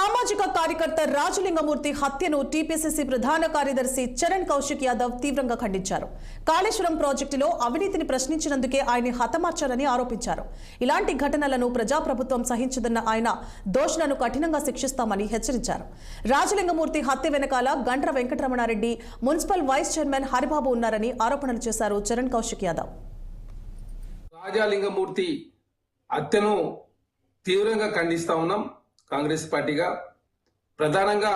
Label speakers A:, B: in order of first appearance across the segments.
A: సామాజిక కార్యకర్త రాజలింగమూర్తి హత్యను టీపీసీసీ ప్రధాన కార్యదర్శి చరణ్ కౌశిక్ యాదవ్ తీవ్రంగా ఖండించారు. కాళేశ్వరం ప్రాజెక్టులో అవినీతిని ప్రశ్నించినందుకే ఆయన హతమార్చారని ఆరోపించారు. ఇలాంటి ఘటనలను ప్రజాప్రభుత్వం సహించదన్న ఆయన దోషులను కఠినంగా శిక్షిస్తామని హెచ్చరించారు. రాజలింగమూర్తి హత్య వెనకాల Gandra Venkataramana Reddy municipal vice chairman Haribabu ఉన్నారని ఆరోపణలు చేశారు చరణ్ కౌశిక్ యాదవ్.
B: రాజాలింగమూర్తి హత్యను తీవ్రంగా ఖండిస్తా ఉన్నాం. కాంగ్రెస్ పార్టీగా. ప్రధానంగా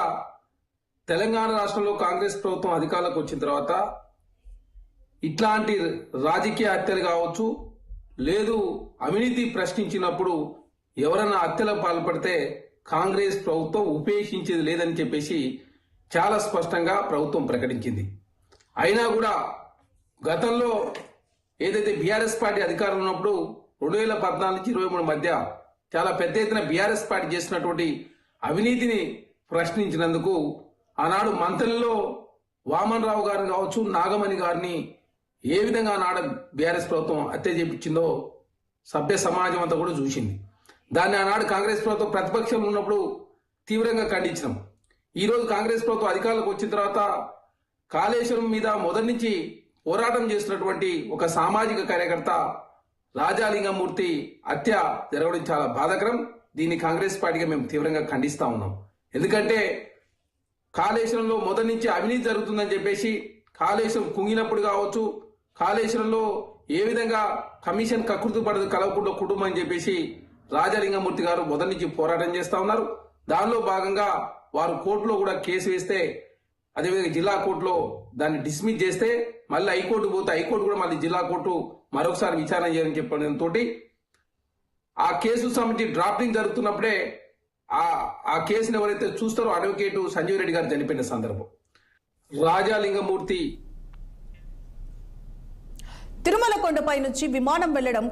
B: తెలంగాణ రాష్ట్రంలో కాంగ్రెస్ ప్రభుత్వం అధికారంలోకి వచ్చిన తర్వాత ఇట్లాంటి రాజకీయ హత్యలు కావచ్చు లేదు అవినీతి ప్రశ్నించినప్పుడు ఎవరైనా హత్యలకు పాల్పడితే కాంగ్రెస్ ప్రభుత్వం ఉపేక్షించేది లేదని చెప్పేసి చాలా స్పష్టంగా ప్రభుత్వం ప్రకటించింది. అయినా కూడా గతంలో ఏదైతే బీఆర్ఎస్ పార్టీ అధికారంలో ఉన్నప్పుడు రెండు వేల పద్నాలుగు నుంచి ఇరవై మూడు మధ్య చాలా పెద్ద ఎత్తున బీఆర్ఎస్ పార్టీ చేసినటువంటి అవినీతిని ప్రశ్నించినందుకు ఆనాడు మంత్రులలో వామన్ రావు గారిని కావచ్చు నాగమణి గారిని ఏ విధంగా ఆనాడు బీఆర్ఎస్ ప్రభుత్వం హత్య చేపించిందో సభ్య సమాజం అంతా కూడా చూసింది. దాన్ని ఆనాడు కాంగ్రెస్ ప్రభుత్వం ప్రతిపక్షంలో ఉన్నప్పుడు తీవ్రంగా ఖండించినాం. ఈరోజు కాంగ్రెస్ ప్రభుత్వం అధికారంలోకి వచ్చిన తర్వాత కాళేశ్వరం మీద మొదటి నుంచి పోరాటం చేస్తున్నటువంటి ఒక సామాజిక కార్యకర్త రాజాలింగమూర్తి హత్య జరగడం చాలా బాధకరం. దీన్ని కాంగ్రెస్ పార్టీగా మేము తీవ్రంగా ఖండిస్తా ఉన్నాం. ఎందుకంటే కాళేశ్వరంలో మొదటి నుంచి అవినీతి జరుగుతుందని చెప్పేసి కాళేశ్వరం కుంగినప్పుడు కావచ్చు కాళేశ్వరంలో ఏ విధంగా కమిషన్ కకృతి పడదు కలవకుండా కుటుంబం అని చెప్పేసి రాజాలింగమూర్తి గారు మొదటి నుంచి పోరాటం చేస్తా ఉన్నారు. దానిలో భాగంగా వారు కోర్టులో కూడా కేసు వేస్తే అదేవిధంగా జిల్లా కోర్టులో దాన్ని డిస్మిస్ చేస్తే మళ్ళీ హైకోర్టు పోతే హైకోర్టు కూడా మళ్ళీ జిల్లా కోర్టు మరొకసారి విచారణ చేయాలని చెప్పడంతో ఆ కేసు సంబంధించి డ్రాఫ్టింగ్ జరుగుతున్నప్పుడే ఆ ఆ కేసును ఎవరైతే చూస్తారో అడ్వకేటు సంజీవ్ రెడ్డి గారు చనిపోయిన సందర్భం. రాజాలింగమూర్తి
A: తిరుమల కొండపై నుంచి విమానం వెళ్ళడం